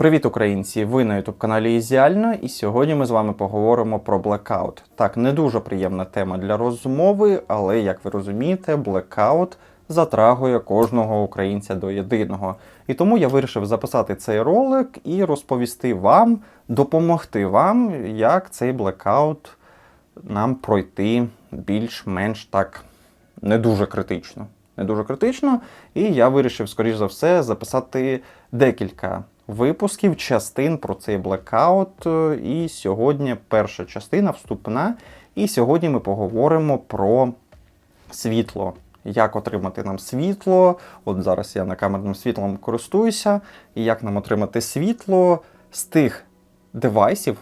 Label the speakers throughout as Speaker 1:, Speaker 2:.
Speaker 1: Привіт, українці! Ви на youtube каналі Ізіально, і сьогодні ми з вами поговоримо про блекаут. Так, не дуже приємна тема для розмови, але як ви розумієте, блекаут затрагує кожного українця до єдиного. І тому я вирішив записати цей ролик і розповісти вам, допомогти вам, як цей блекаут нам пройти більш-менш так не дуже критично. Не дуже критично, і я вирішив, скоріш за все, записати декілька випусків, частин про цей блекаут. Е, І сьогодні перша частина вступна. І сьогодні ми поговоримо про світло. Як отримати нам світло? От зараз я на камерним світлом користуюся. І як нам отримати світло з тих девайсів,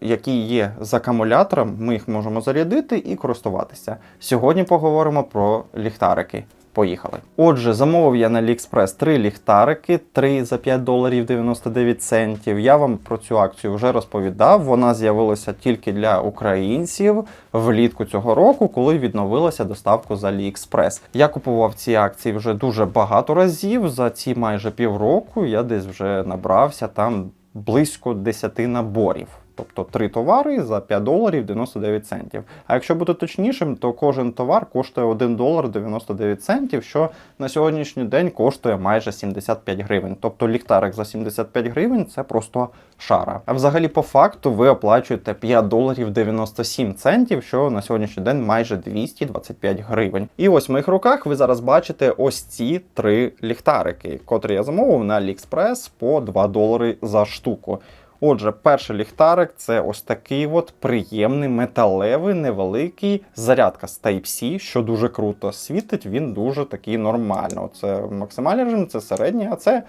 Speaker 1: які є з акумулятором, ми їх можемо зарядити і користуватися. Сьогодні поговоримо про ліхтарики. Поїхали. Отже, замовив я на AliExpress три ліхтарики, три за 5 доларів 99 центів. Я вам про цю акцію вже розповідав. Вона з'явилася тільки для українців влітку цього року, коли відновилася доставку з AliExpress. Я купував ці акції вже дуже багато разів. За ці майже півроку я десь вже набрався там близько 10 наборів. Тобто три товари за 5 доларів 99 центів. А якщо бути точнішим, то кожен товар коштує 1 долар 99 центів, що на сьогоднішній день коштує майже 75 гривень. Тобто ліхтарик за 75 гривень це просто шара. А взагалі, по факту, ви оплачуєте 5 доларів 97 центів, що на сьогоднішній день майже 225 гривень. І ось в моїх руках ви зараз бачите ось ці три ліхтарики, котрі я замовив на AliExpress по 2 долари за штуку. Отже, перший ліхтарик це ось такий от приємний металевий, невеликий зарядка з Type-C, що дуже круто. Світить він дуже такий нормально. Це максимальний режим, це середній, а це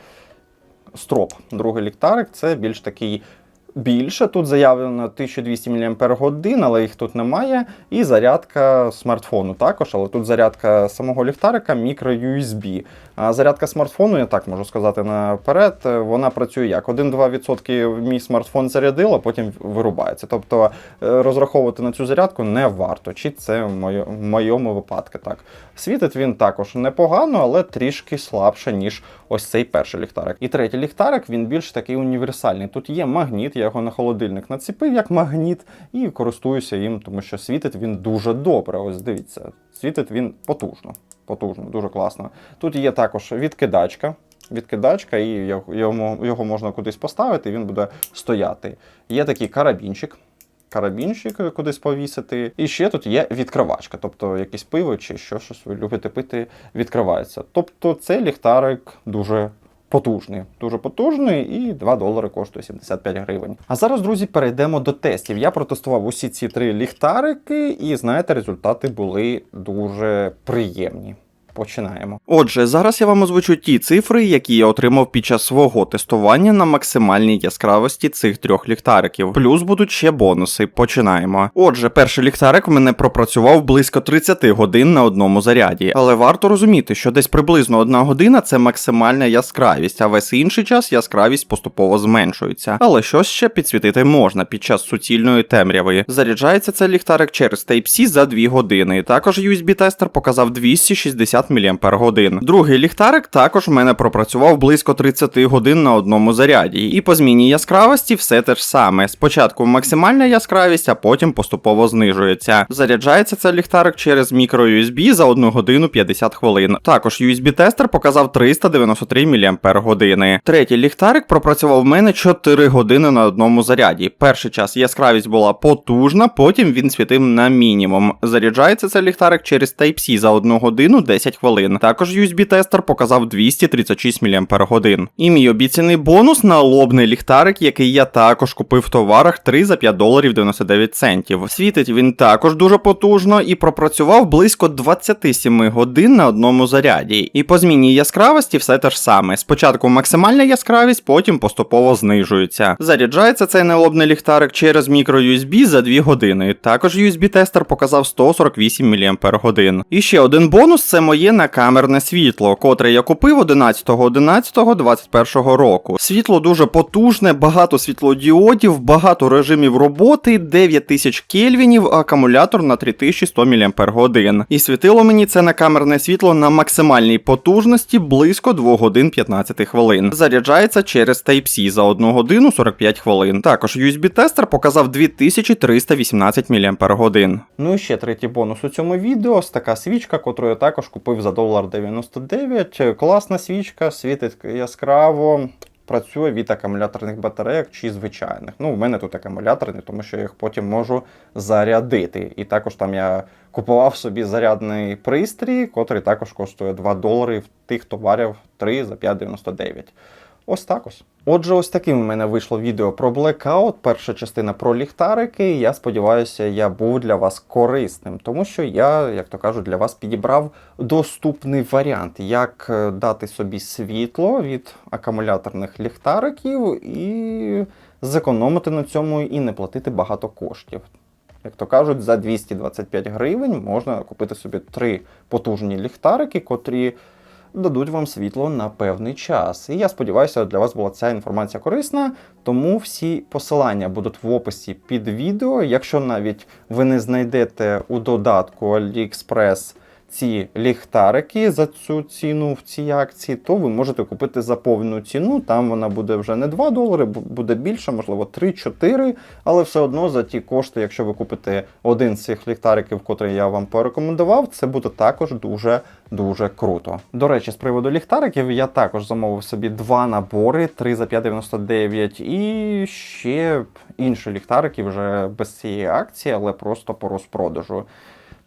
Speaker 1: строп. Другий ліхтарик це більш такий. Більше тут заявлено 1200 мАч, але їх тут немає. І зарядка смартфону також, але тут зарядка самого ліхтарика мікро-USB. А зарядка смартфону, я так можу сказати наперед, вона працює як 1-2% мій смартфон зарядив, а потім вирубається. Тобто е, розраховувати на цю зарядку не варто. Чи це в моєму випадку так. Світить він також непогано, але трішки слабше, ніж ось цей перший ліхтарик. І третій ліхтарик він більш такий універсальний. Тут є магніт, я його на холодильник націпив як магніт і користуюся їм, тому що світить він дуже добре. Ось дивіться, світить він потужно. Потужно, дуже класно. Тут є також відкидачка. Відкидачка, і його- його можна кудись поставити, і він буде стояти. Є такий карабінчик. Карабінчик кудись повісити. І ще тут є відкривачка, тобто якесь пиво чи що щось ви любите пити, відкривається. Тобто цей ліхтарик дуже потужний. Дуже потужний і 2 долари коштує 75 гривень. А зараз, друзі, перейдемо до тестів. Я протестував усі ці три ліхтарики, і знаєте, результати були дуже приємні. Починаємо. Отже, зараз я вам озвучу ті цифри, які я отримав під час свого тестування на максимальній яскравості цих трьох ліхтариків. Плюс будуть ще бонуси. Починаємо. Отже, перший ліхтарик в мене пропрацював близько 30 годин на одному заряді, але варто розуміти, що десь приблизно одна година це максимальна яскравість, а весь інший час яскравість поступово зменшується. Але щось ще підсвітити можна під час суцільної темряви. Заряджається цей ліхтарик через Type-C за 2 години. Також USB-тестер показав 260 мАч. Другий ліхтарик також в мене пропрацював близько 30 годин на одному заряді. І по зміні яскравості все те ж саме. Спочатку максимальна яскравість, а потім поступово знижується. Заряджається цей ліхтарик через мікро-USB за 1 годину 50 хвилин. Також USB-тестер показав 393 мАч. Третій ліхтарик пропрацював в мене 4 години на одному заряді. Перший час яскравість була потужна, потім він світив на мінімум. Заряджається цей ліхтарик через Type-C за 1 годину 10 хвилин. Також USB-тестер показав 236 мАч. І мій обіцяний бонус на лобний ліхтарик, який я також купив в товарах 3 за 5 доларів 99 центів. Світить він також дуже потужно і пропрацював близько 27 годин на одному заряді. І по зміні яскравості все те ж саме. Спочатку максимальна яскравість, потім поступово знижується. Заряджається цей налобний ліхтарик через мікро-USB за 2 години. Також USB-тестер показав 148 мАч. І ще один бонус це моє є накамерне світло, котре я купив 11.11.21 року. Світло дуже потужне, багато світлодіодів, багато режимів роботи, 9000 кельвінів, акумулятор на 3100 мАч. І світило мені це накамерне світло на максимальній потужності близько 2 годин 15 хвилин. Заряджається через Type-C за 1 годину 45 хвилин. Також USB-тестер показав 2318 мАч. Ну і ще третій бонус у цьому відео. Така свічка, яку я також купив за долар 99. Класна свічка, світить яскраво. Працює від акумуляторних батарейок чи звичайних. Ну, у мене тут акумуляторні, тому що я їх потім можу зарядити. І також там я купував собі зарядний пристрій, котрий також коштує 2 долари в тих товарів 3 за 5,99. Ось так ось. Отже, ось таким у мене вийшло відео про Blackout, перша частина про ліхтарики. Я сподіваюся, я був для вас корисним, тому що я, як то кажуть, для вас підібрав доступний варіант, як е, дати собі світло від акумуляторних ліхтариків і зекономити на цьому і не платити багато коштів. Як то кажуть, за 225 гривень можна купити собі три потужні ліхтарики, котрі дадуть вам світло на певний час. І я сподіваюся, для вас була ця інформація корисна. Тому всі посилання будуть в описі під відео. Якщо навіть ви не знайдете у додатку AliExpress ці ліхтарики за цю ціну в цій акції, то ви можете купити за повну ціну. Там вона буде вже не 2 долари, бу- буде більше, можливо, 3-4, але все одно за ті кошти, якщо ви купите один з цих ліхтариків, котрий я вам порекомендував, це буде також дуже дуже круто. До речі, з приводу ліхтариків я також замовив собі два набори, 3 за 5,99 і ще інші ліхтарики вже без цієї акції, але просто по розпродажу.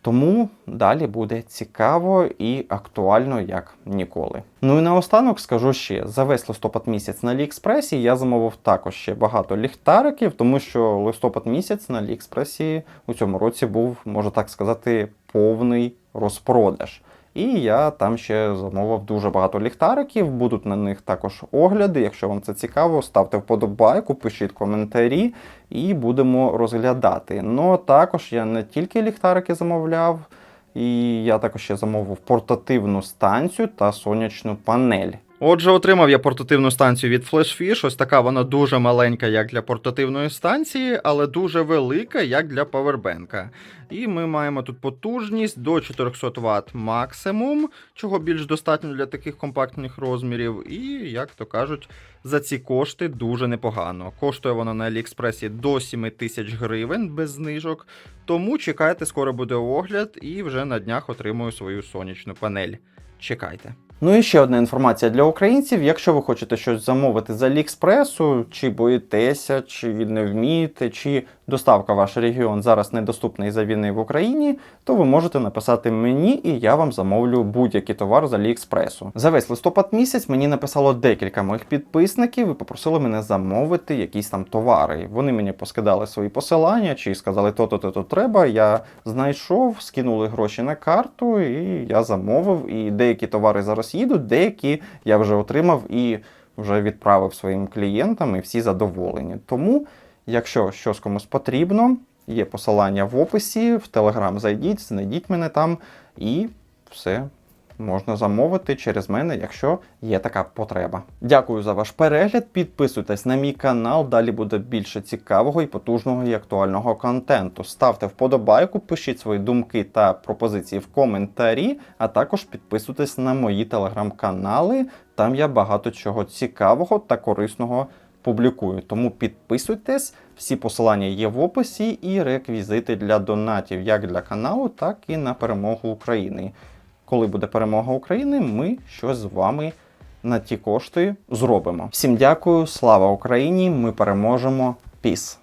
Speaker 1: Тому далі буде цікаво і актуально як ніколи. Ну і наостанок скажу ще: за весь листопад місяць на Аліекспресі я замовив також ще багато ліхтариків, тому що листопад місяць на Аліекспресі у цьому році був, можна так сказати, повний розпродаж. І я там ще замовив дуже багато ліхтариків, будуть на них також огляди. Якщо вам це цікаво, ставте вподобайку, пишіть коментарі і будемо розглядати. Ну також я не тільки ліхтарики замовляв, і я також ще замовив портативну станцію та сонячну панель. Отже, отримав я портативну станцію від FlashFish. Ось така вона дуже маленька, як для портативної станції, але дуже велика, як для павербенка. І ми маємо тут потужність до 400 Вт максимум, чого більш достатньо для таких компактних розмірів. І, як то кажуть, за ці кошти дуже непогано. Коштує вона на Аліекспресі до 7 тисяч гривень без знижок. Тому чекайте, скоро буде огляд, і вже на днях отримую свою сонячну панель. Чекайте. Ну і ще одна інформація для українців. Якщо ви хочете щось замовити з Аліекспресу, чи боїтеся, чи не вмієте, чи доставка ваш регіон зараз недоступна із-за війни в Україні, то ви можете написати мені, і я вам замовлю будь-який товар з Аліекспресу. За весь листопад місяць мені написало декілька моїх підписників і попросили мене замовити якісь там товари. Вони мені поскидали свої посилання, чи сказали то-то, то-то треба. Я знайшов, скинули гроші на карту, і я замовив. І деякі товари зараз їдуть, деякі я вже отримав і вже відправив своїм клієнтам, і всі задоволені. Тому, якщо щось комусь потрібно, є посилання в описі, в Телеграм зайдіть, знайдіть мене там і все. Можна замовити через мене, якщо є така потреба. Дякую за ваш перегляд. Підписуйтесь на мій канал. Далі буде більше цікавого і потужного і актуального контенту. Ставте вподобайку, пишіть свої думки та пропозиції в коментарі, а також підписуйтесь на мої телеграм-канали. Там я багато чого цікавого та корисного публікую. Тому підписуйтесь, всі посилання є в описі і реквізити для донатів як для каналу, так і на перемогу України. Коли буде перемога України, ми щось з вами на ті кошти зробимо. Всім дякую, слава Україні! Ми переможемо. Піс!